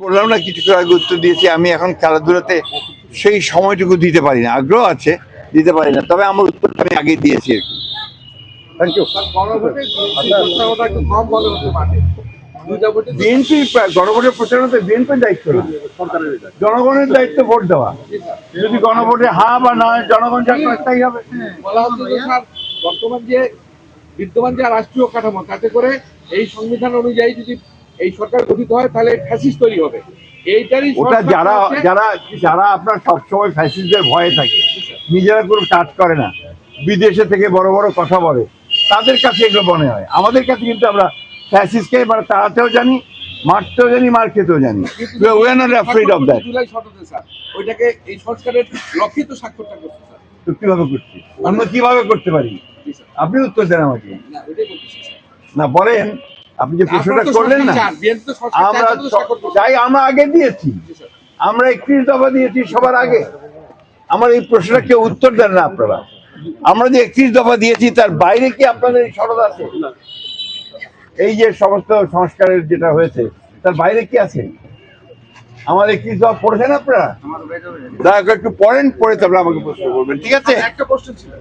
বললাম না কিছু আগে উত্তর দিয়েছি আমি এখন খেলাধুলাতে সেই সময়টুকু দিতে পারি না আগ্রহ আছে দিতে পারি না তবে আমার উত্তরটা আমি আগে দিয়েছি আর কি। থ্যাংক ইউ বিএনপি গণভোটের প্রচারণাতে বিএনপির দায়িত্ব না। জনগণের দায়িত্ব ভোট দেওয়া। যদি গণভোটে হা বা না জনগণ যা করে তাই হবে। বর্তমান যে বিদ্যমান যে রাষ্ট্রীয় কাঠামো তাতে করে এই সংবিধান অনুযায়ী যদি এই সরকার গঠিত হয় তাহলে ফ্যাসিস্ট তৈরি হবে। এইটারই ওটা যারা যারা যারা আপনার সবসময় ফ্যাসিস্টদের ভয়ে থাকে নিজেরা কোনো কাজ করে না বিদেশে থেকে বড় বড় কথা বলে তাদের কাছে এগুলো মনে হয়। আমাদের কাছে কিন্তু আমরা ফ্যাসিস্টকে মানে তাড়াতেও জানি মারতেও জানি মার খেতেও জানি। We are not afraid of that July সতেরো স্যার ওইটাকে এই সংস্কারের লক্ষ্যে তো স্বাক্ষরটা করছে স্যার। তো কীভাবে করছি? আমরা কীভাবে করতে পারি? আপনি উত্তর দেন আমাকে। না বলেন। আপনি যে প্রশ্নটা করলেন না আমরা। যাই আমরা আগে দিয়েছি। আমরা একত্রিশ দফা দিয়েছি সবার আগে। আমার এই প্রশ্নটা কেউ উত্তর দেন না আপনারা। আমরা যে একত্রিশ দফা দিয়েছি তার বাইরে কি আপনাদের এই সরদ আছে? এই যে সমস্ত সংস্কারের যেটা হয়েছে তার বাইরে কি আছে? আমাদের একত্রিশ দফা পড়েছেন আপনারা? দয়া করে একটু পড়েন পড়ে তারপরে আমাকে প্রশ্ন করবেন ঠিক আছে? একটা প্রশ্ন ছিল।